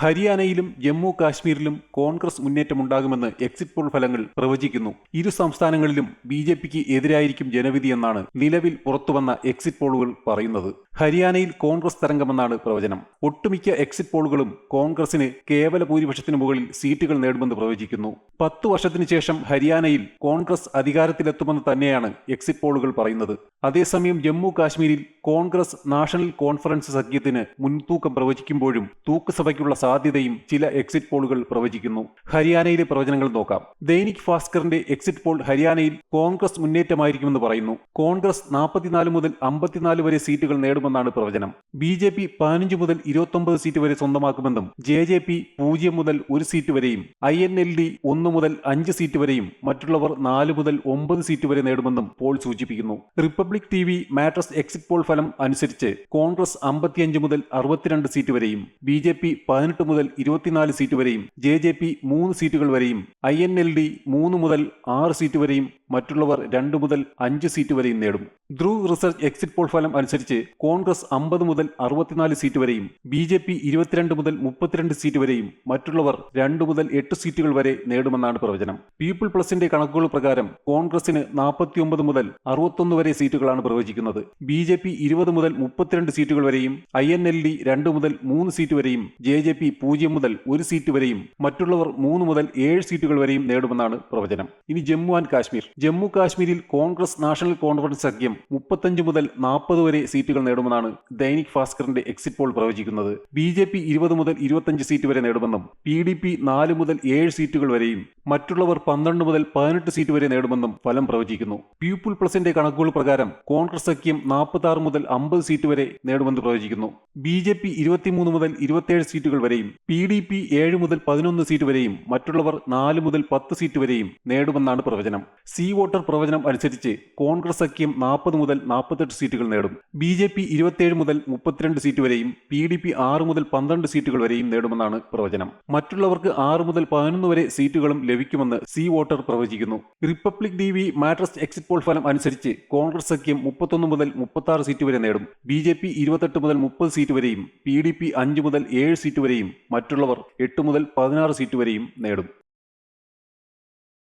ഹരിയാനയിലും ജമ്മു കാശ്മീരിലും കോൺഗ്രസ് മുന്നേറ്റമുണ്ടാകുമെന്ന് exit poll ഫലങ്ങൾ പ്രവചിക്കുന്നു. ഇരു സംസ്ഥാനങ്ങളിലും ബി ജെ പിക്ക് എതിരായിരിക്കും ജനവിധിയെന്നാണ് നിലവിൽ പുറത്തുവന്ന എക്സിറ്റ് പോളുകൾ പറയുന്നത്. ഹരിയാനയിൽ കോൺഗ്രസ് തരംഗമെന്നാണ് പ്രവചനം. ഒട്ടുമിക്ക എക്സിറ്റ് പോളുകളും കോൺഗ്രസിന് കേവല ഭൂരിപക്ഷത്തിന് മുകളിൽ സീറ്റുകൾ നേടുമെന്ന് പ്രവചിക്കുന്നു. പത്തു വർഷത്തിനു ശേഷം ഹരിയാനയിൽ കോൺഗ്രസ് അധികാരത്തിലെത്തുമെന്ന് തന്നെയാണ് എക്സിറ്റ് പോളുകൾ പറയുന്നത്. അതേസമയം ജമ്മു കാശ്മീരിൽ കോൺഗ്രസ് നാഷണൽ കോൺഫറൻസ് സഖ്യത്തിന് മുൻതൂക്കം പ്രവചിക്കുമ്പോഴും തൂക്കുസഭയ്ക്കുള്ള സാധ്യതയും ചില എക്സിറ്റ് പോളുകൾ പ്രവചിക്കുന്നു. ഹരിയാനയിലെ പ്രവചനങ്ങൾ നോക്കാം. ദൈനിക് ഭാസ്കറിന്റെ എക്സിറ്റ് പോൾ ഹരിയാനയിൽ കോൺഗ്രസ് മുന്നേറ്റമായിരിക്കുമെന്ന് പറയുന്നു. കോൺഗ്രസ് നാൽപ്പത്തിനാല് മുതൽ അമ്പത്തിനാല് വരെ സീറ്റുകൾ നേടുമെന്നാണ് പ്രവചനം. ബി ജെ പി പതിനഞ്ച് മുതൽ ഇരുപത്തൊമ്പത് സീറ്റ് വരെ സ്വന്തമാക്കുമെന്നും ജെ ജെ പി പൂജ്യം മുതൽ ഒരു സീറ്റ് വരെയും ഐ എൻ എൽ ഡി ഒന്ന് മുതൽ അഞ്ച് സീറ്റ് വരെയും മറ്റുള്ളവർ നാല് മുതൽ ഒമ്പത് സീറ്റ് വരെ നേടുമെന്നും പോൾ സൂചിപ്പിക്കുന്നു. Republic T V Matrize exit poll ഫലം അനുസരിച്ച് കോൺഗ്രസ് അമ്പത്തിയഞ്ച് മുതൽ അറുപത്തിരണ്ട് സീറ്റ് വരെയും ബി ജെ പി പതിനെട്ട് മുതൽ ഇരുപത്തിനാല് സീറ്റ് വരെയും ജെ ജെ പി മൂന്ന് സീറ്റുകൾ വരെയും ഐ എൻ എൽ ഡി മൂന്ന് മുതൽ ആറ് സീറ്റ് വരെയും മറ്റുള്ളവർ രണ്ട് മുതൽ അഞ്ച് സീറ്റ് വരെയും നേടും. ധ്രുവ് റിസർച്ച് എക്സിറ്റ് പോൾ ഫലം അനുസരിച്ച് കോൺഗ്രസ് അമ്പത് മുതൽ അറുപത്തിനാല് സീറ്റ് വരെയും ബി ജെ പി ഇരുപത്തിരണ്ട് മുതൽ മുപ്പത്തിരണ്ട് സീറ്റ് വരെയും മറ്റുള്ളവർ രണ്ട് മുതൽ എട്ട് സീറ്റുകൾ വരെ നേടുമെന്നാണ് പ്രവചനം. പീപ്പിൾ പ്ലസിന്റെ കണക്കുകൾ പ്രകാരം കോൺഗ്രസിന് നാൽപ്പത്തിയൊമ്പത് മുതൽ അറുപത്തൊന്ന് വരെ സീറ്റുകളാണ് പ്രവചിക്കുന്നത്. ബി ജെ പി ഇരുപത് മുതൽ മുപ്പത്തിരണ്ട് സീറ്റുകൾ വരെയും ഐ എൻ എൽ ഡി രണ്ട് മുതൽ മൂന്ന് സീറ്റ് വരെയും ജെ ജെ പി പൂജ്യം മുതൽ ഒരു സീറ്റ് വരെയും മറ്റുള്ളവർ മൂന്ന് മുതൽ ഏഴ് സീറ്റുകൾ വരെയും നേടുമെന്നാണ് പ്രവചനം. ഇനി ജമ്മു ആൻഡ് കാശ്മീർ. ജമ്മു കാശ്മീരിൽ കോൺഗ്രസ് നാഷണൽ കോൺഫറൻസ് സഖ്യം മുപ്പത്തഞ്ച് മുതൽ നാൽപ്പത് വരെ സീറ്റുകൾ നേടുമെന്നാണ് ദൈനിക് ഭാസ്കറിന്റെ എക്സിറ്റ് പോൾ പ്രവചിക്കുന്നത്. ബി ജെ പി ഇരുപത് മുതൽ ഇരുപത്തഞ്ച് സീറ്റ് വരെ നേടുമെന്നും പി ഡി പി നാല് മുതൽ ഏഴ് സീറ്റുകൾ വരെയും മറ്റുള്ളവർ പന്ത്രണ്ട് മുതൽ പതിനെട്ട് സീറ്റ് വരെ നേടുമെന്നും ഫലം പ്രവചിക്കുന്നു. പീപ്പിൾ പ്ലസിന്റെ കണക്കുകൾ പ്രകാരം കോൺഗ്രസ് സഖ്യം നാൽപ്പത്തി ആറ് മുതൽ അമ്പത് സീറ്റ് വരെ നേടുമെന്ന് പ്രവചിക്കുന്നു. ബി ജെ പി ഇരുപത്തിമൂന്ന് മുതൽ ഇരുപത്തിയേഴ് സീറ്റുകൾ വരെയും പി ഡി പി ഏഴ് മുതൽ പതിനൊന്ന് സീറ്റ് വരെയും മറ്റുള്ളവർ നാല് മുതൽ പത്ത് സീറ്റ് വരെയും നേടുമെന്നാണ് പ്രവചനം. സി വോട്ടർ പ്രവചനം അനുസരിച്ച് കോൺഗ്രസ് സഖ്യം നാൽപ്പത് മുതൽ നാൽപ്പത്തെട്ട് സീറ്റുകൾ നേടും. ബി ജെ പി ഇരുപത്തിയേഴ് മുതൽ മുപ്പത്തിരണ്ട് സീറ്റ് വരെയും പി ഡി പി ആറ് മുതൽ പന്ത്രണ്ട് സീറ്റുകൾ വരെയും നേടുമെന്നാണ് പ്രവചനം. മറ്റുള്ളവർക്ക് ആറ് മുതൽ പതിനൊന്ന് വരെ സീറ്റുകളും ലഭിക്കുമെന്ന് സി വോട്ടർ പ്രവചിക്കുന്നു. Republic T V Matrize exit poll ഫലം അനുസരിച്ച് കോൺഗ്രസ് സഖ്യം മുപ്പത്തൊന്ന് മുതൽ മുപ്പത്തി സീറ്റ് വരെ നേടും. ബി ജെ പി ഇരുപത്തെട്ട് മുതൽ മുപ്പത് സീറ്റ് വരെയും പി ഡി പി അഞ്ച് മുതൽ ഏഴ് സീറ്റ് വരെയും മറ്റുള്ളവർ എട്ട് മുതൽ പതിനാറ് സീറ്റ് വരെയും നേടും.